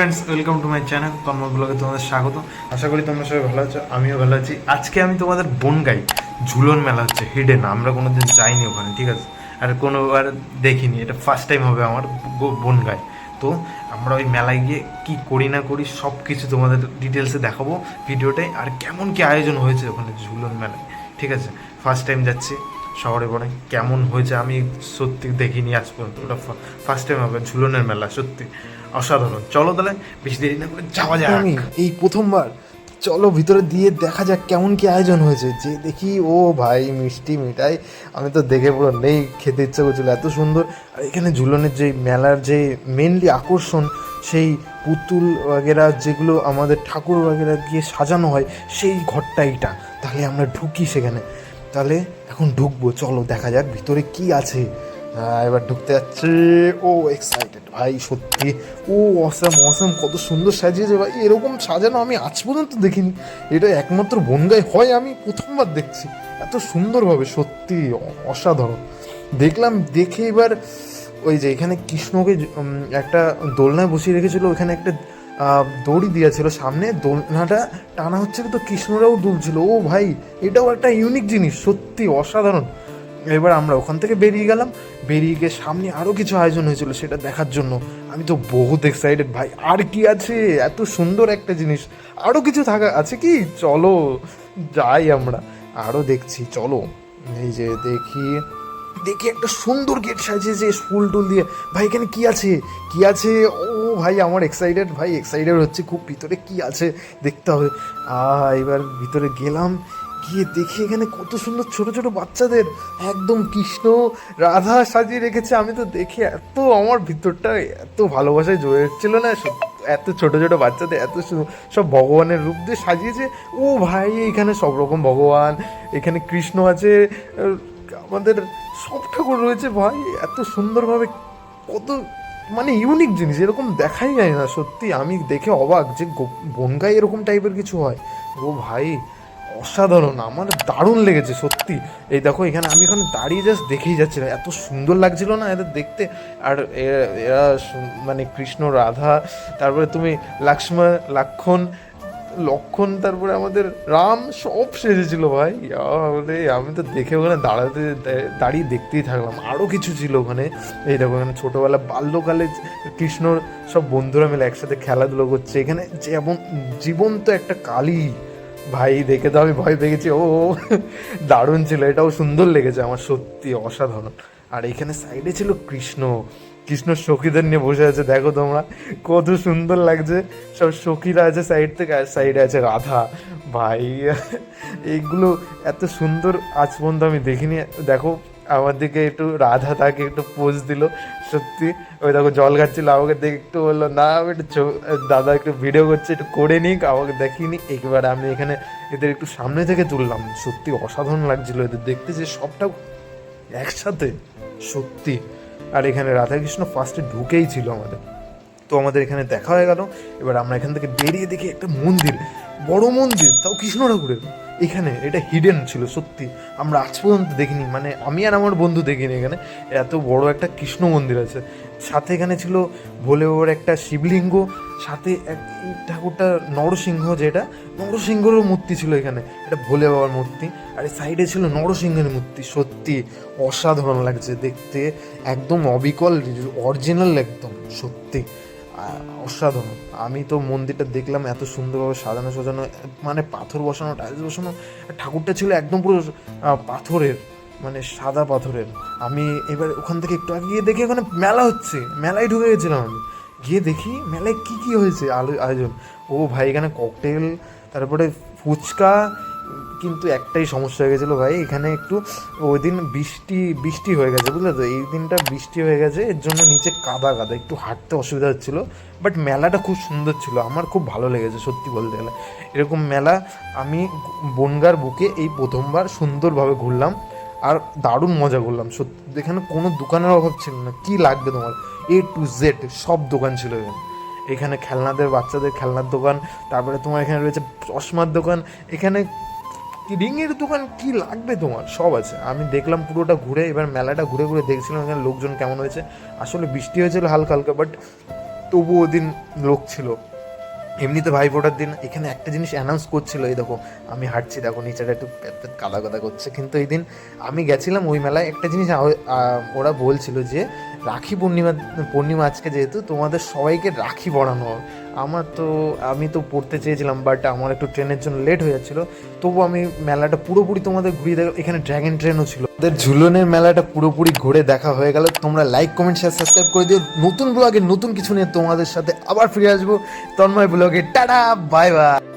Friends welcome to my channel Tanmoy ব্লগে তোমাদের স্বাগত। আশা করি তোমরা সবাই ভালো আছো, আমিও ভালো আছি। আজকে আমি তোমাদের বনগাই ঝুলন মেলা হচ্ছে হিডেন আমরা কোনো দিন যাইনি ওখানে, ঠিক আছে? আর কোনোবার দেখিনি, এটা ফার্স্ট টাইম হবে আমার বনগাই তো আমরা ওই মেলায় গিয়ে কি করি না করি সব কিছু তোমাদের ডিটেলসে দেখাবো ভিডিওটাই আর কেমন কি আয়োজন হয়েছে ওখানে ঝুলন মেলায়, ঠিক আছে? ফার্স্ট টাইম যাচ্ছি। শহরে পরে কেমন হয়েছে আমি সত্যি দেখিনি আজ পর্যন্ত। ওটা ফার্স্ট টাইম হবে, ঝুলনের মেলা, সত্যি। অসাধারণ। চলো তাহলে, বেশি দেরি না করে যাওয়া যাক। আমি এই প্রথমবার। চলো ভিতরে দিয়ে দেখা যাক কেমন কি আয়োজন হয়েছে। যে দেখি, ও ভাই, মিষ্টি মিঠাই, আমি তো দেখে পুরো নেই, খেতে ইচ্ছা করছিল, এত সুন্দর। আর এখানে ঝুলনের যে মেলার যে মেনলি আকর্ষণ, সেই পুতুল বাগেরা, যেগুলো আমাদের ঠাকুর বাগেরা গিয়ে সাজানো হয়, সেই ঘরটা এইটা। তাহলে আমরা ঢুকি সেখানে। তাহলে এখন ঢুকবো, চলো দেখা যাক ভিতরে কি আছে। এবার ঢুকতে যাচ্ছে, ও এক্সাইটেড ভাই, সত্যি। ও অসাম অসাম কত সুন্দর সাজিয়েছে ভাই। এরকম সাজানো আমি আজ পর্যন্ত দেখিনি। এটা একমাত্র বনগায় হয়, আমি প্রথমবার দেখছি। এত সুন্দরভাবে, সত্যি, অসাধারণ। দেখলাম, দেখে এবার ওই যে এখানে কৃষ্ণকে একটা দোলনায় বসিয়ে রেখেছিল, ওখানে একটা দড়ি দিয়েছিল সামনে, দোলনাটা টানা হচ্ছিল তো কৃষ্ণরাও দুলছিল। ও ভাই, এটাও একটা ইউনিক জিনিস, সত্যি অসাধারণ। এবার আমরা ওখান থেকে বেরিয়ে গেলাম। বেরিয়ে গিয়ে সামনে আরও কিছু আয়োজন হয়েছিল সেটা দেখার জন্য। আমি তো বহুত এক্সাইটেড ভাই। আর কি আছে? এত সুন্দর একটা জিনিস। আরও কিছু থাকা আছে কি? চলো, যাই আমরা। আরও দেখছি, চলো। এই যে দেখি। দেখি একটা সুন্দর গেট সাজিয়েছে ফুল টুল দিয়ে। ভাই, এখানে কি আছে? কি আছে? ও ভাই, আমার এক্সাইটেড ভাই এক্সাইটেড হচ্ছে খুব। ভিতরে কি আছে দেখতে হবে। এবার ভিতরে গেলাম। গিয়ে দেখি এখানে কত সুন্দর ছোট ছোট বাচ্চাদের। একদম কৃষ্ণ রাধা সাজিয়ে রেখেছে। আমি তো দেখে এত, আমার ভিতরটা এত ভালোবাসায় জড়ে ছিল না। এত ছোট ছোট বাচ্চাদের, এত সব ভগবানের রূপ দিয়ে সাজিয়েছে। ও ভাই, এখানে সব রকম ভগবান। এখানে কৃষ্ণ আছে। আমাদের সব ঠাকুর রয়েছে ভাই, এত সুন্দরভাবে কত মানে ইউনিক জিনিস, এরকম দেখাই যায় না, সত্যি। আমি দেখে অবাক যে বনগাই এরকম টাইপের কিছু হয়। ও ভাই, অসাধারণ, আমার দারুণ লেগেছে, সত্যি। এই দেখো, এখানে আমি এখানে দাঁড়িয়ে জাস্ট দেখেই যাচ্ছিলাম, এত সুন্দর লাগছিল না এদের দেখতে? আর এরা মানে কৃষ্ণ, রাধা, তারপরে তুমি লক্ষ্মণ, লক্ষণ লক্ষণ, তারপরে আমাদের রাম সব সেজেছিল ভাই। আমি তো দেখে ওখানে দাঁড়াতে দাঁড়িয়ে দেখতেই থাকলাম। আরও কিছু ছিল ওখানে। এই দেখো, এখানে ছোটোবেলা বাল্যকালে কৃষ্ণর সব বন্ধুরা মিলে একসাথে খেলাধুলো করছে। এখানে যেমন জীবন্ত একটা কালী ভাই দেখে তো আমি ভয় পেয়ে গেছি। ও, দারুণ ছিল। এটাও সুন্দর লেগেছে আমার, সত্যি অসাধারণ। আর এখানে সাইডে ছিল কৃষ্ণ। কৃষ্ণ সখীদের নিয়ে বসে আছে, দেখো তোমরা। কত সুন্দর লাগছে। সব সখীরা আছে সাইড থেকে, আর সাইডে আছে রাধা। ভাই, এইগুলো এত সুন্দর, আজ পর্যন্ত আমি দেখিনি। দেখো, আমার দিকে একটু রাধা তাকে একটু পোজ দিল, সত্যি। ওই দেখো, জল খাচ্ছিল, আমাকে দেখে একটু বলল, না, আমি একটু দাদা একটু ভিডিও করছে, একটু করে নিক, আমাকে দেখিনি একেবারে আমি এখানে এদের একটু সামনে থেকে তুললাম। সত্যি অসাধারণ লাগছিল এদের দেখতে যে সবটা একসাথে, সত্যি। আর এখানে রাধাকৃষ্ণ ফার্স্টে ঢুকেই ছিল আমাদের। তো আমাদের এখানে দেখা হয়ে গেল। এবার আমরা এখান থেকে বেরিয়ে দেখি একটা মন্দির। বড় মন্দির, তাও কৃষ্ণ ঠাকুরের। এখানে, এটা হিডেন ছিল, সত্যি। আমরা আজ পর্যন্ত দেখিনি মানে আমি আর আমার বন্ধু দেখিনি এখানে। এত বড় একটা কৃষ্ণ মন্দির আছে। সাথে এখানে ছিল ভোলে বাবার একটা শিবলিঙ্গ, সাথে এক ঠাকুরটা নরসিংহ যেটা, নরসিংহেরও মূর্তি ছিল এখানে, এটা ভোলে বাবার মূর্তি। আর এই সাইডে ছিল নরসিংহের মূর্তি, সত্যি অসাধারণ লাগছে দেখতে, একদম অবিকল অরিজিনাল একদম, সত্যি। অসাধারণ। আমি তো মন্দিরটা দেখলাম, এত সুন্দরভাবে সাজানো সাজানো মানে পাথর বসানো, টাইলস বসানো ঠাকুরটা ছিল একদম পুরো পাথরের মানে সাদা পাথরের। আমি এবার ওখান থেকে একটু আগে গিয়ে দেখি ওখানে মেলা হচ্ছে, মেলায় ঢুকে গেছিলাম আমি। গিয়ে দেখি মেলায় কি কি হয়েছে আলো আয়োজন। ও ভাই এখানে ককটেল তারপরে ফুচকা কিন্তু একটাই সমস্যা হয়ে গেছিল ভাই, এখানে একটু ওই দিন বৃষ্টি বৃষ্টি হয়ে গেছে, বুঝলে তো? এই দিনটা বৃষ্টি হয়ে গেছে, এর জন্য নিচে কাদা কাদা, একটু হাঁটতে অসুবিধা হচ্ছিল বাট মেলাটা খুব সুন্দর ছিল, আমার খুব ভালো লেগেছে সত্যি বলতে গেলে। এরকম মেলা আমি বনগার বুকে এই প্রথমবার সুন্দরভাবে ঘুরলাম, আর দারুণ মজা করলাম সত্যি এখানে কোনো দোকানের অভাব ছিল না, কি লাগবে তোমার? এ টু জেড সব দোকান ছিল এখানে। এখানে খেলনাদের, বাচ্চাদের খেলনার দোকান, তারপরে তোমার এখানে রয়েছে চশমার দোকান, এখানে রিংয়ের দোকান কি লাগবে তোমার? সব আছে। আমি দেখলাম পুরোটা ঘুরে, এবার মেলাটা ঘুরে ঘুরে দেখছিলাম এখানে লোকজন কেমন হয়েছে। আসলে বৃষ্টি হয়েছিল হালকা হালকা বাট তবু ওদিন লোক ছিল। এমনিতে ভাই ফোটার দিন, এখানে একটা জিনিস অ্যানাউন্স করছিল, এই দেখো, আমি হাঁটছি, দেখো, নিচেটা একটু কাদা কাদা করছে। কিন্তু এই দিন আমি গেছিলাম ওই মেলায়, একটা জিনিস ওরা বলছিল যে, রাখি পূর্ণিমা পূর্ণিমা আজকে যেহেতু, তোমাদের সবাইকে রাখি পরানো হবে। আমার তো, আমি তো পড়তে চেয়েছিলাম বাট আমার একটু ট্রেনের জন্য লেট হয়ে যাচ্ছিল। তবু আমি মেলাটা পুরোপুরি তোমাদের ঘুরিয়ে দেখ, এখানে ড্র্যাগন ট্রেনও ছিল। ওদের ঝুলনের মেলাটা পুরোপুরি ঘুরে দেখা হয়ে গেল। তোমরা লাইক কমেন্ট শেয়ার সাবস্ক্রাইব করে দিও। নতুন ব্লগে নতুন কিছু নিয়ে তোমাদের সাথে আবার ফিরে আসব। তন্ময় ব্লগে টাটা বাই বাই